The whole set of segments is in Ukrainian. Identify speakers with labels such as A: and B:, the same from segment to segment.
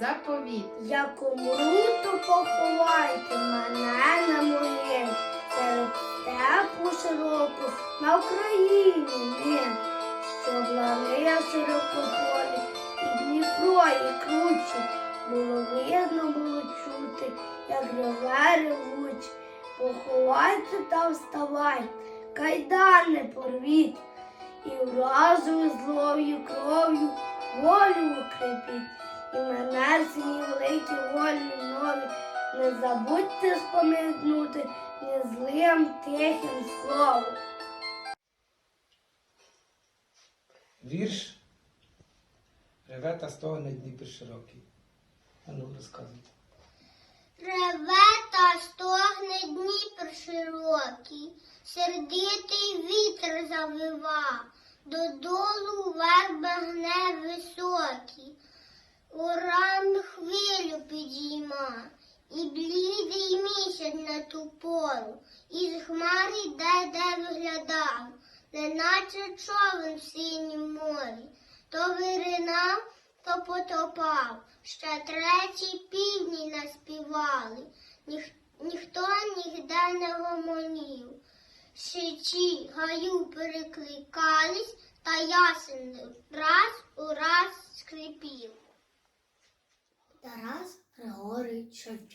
A: заповіт.
B: Як умру, то поховайте мене на могилі. Серед степу широку на Україні мир. Щоб лани широкополі і Дніпро, і кручі. Було видно, було чути, як реве ревучі. Поховайте та вставайте, кайдани порвіть. І вразою злою кров'ю волю укрепіть. І мене сині великі волі нові. Не забудьте споминути ні злим тихим словом.
C: Вірш Реве та стогне Дніпр широкий. А ну розказуйте.
D: Реве та стогне Дніпр широкий, сердитий вітер завива, додолу урами хвилю підійма, і блідий місяць на ту пору, із хмар іде, де виглядав, неначе човен в синім морі, то виринав, то потопав, ще треті півні наспівали, Ніх, ніхто нігде не гомонів. Сичі гаю перекликались, та ясен раз у раз скрипів.
B: Тарас Григорій Шевченко.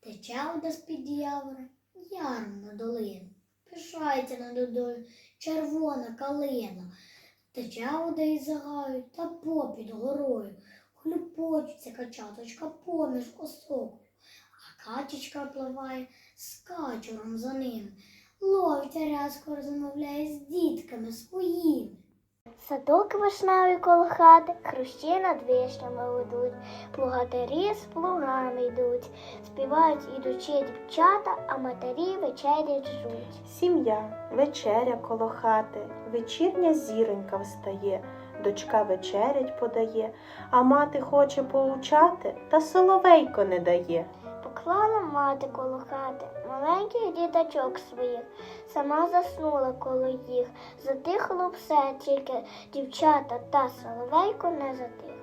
B: Тече вода з-під явора, яром на долину. Пишається над водою червона калина. Тече вода із загаю та попід горою. Хлюпочеться качаточка поміж осокою, а качечка пливає з качуром за ним. Ловить рязко розмовляє з дітками своїми.
D: Садок вишневий коло хати, хрущі над вишнями ведуть, плугатарі з плугами йдуть, співають ідучі дівчата, а матері вечерять жуть.
E: Сім'я, вечеря коло хати, вечірня зіронька встає, дочка вечерять подає, а мати хоче поучати, та соловейко не дає.
D: Поклала мати коло хати маленьких діточок своїх, сама заснула коло їх, затихло все, тільки дівчата та соловейко не затих.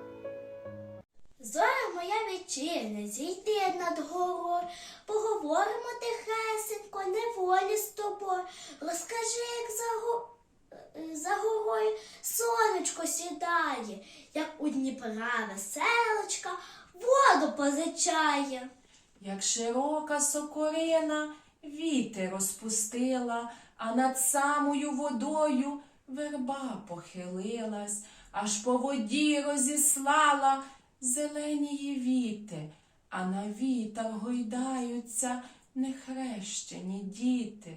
B: Зоря моя вечірня, зійди над горою, поговоримо тихесенько, неволі з тобою. Розкажи, як за, го... за горою сонечко сідає, як у Дніпра веселочка воду позичає.
A: Як широка сокорина вітер розпустила, а над самою водою верба похилилась, аж по воді розіслала зеленії віти, а на вітер гойдаються нехрещені діти.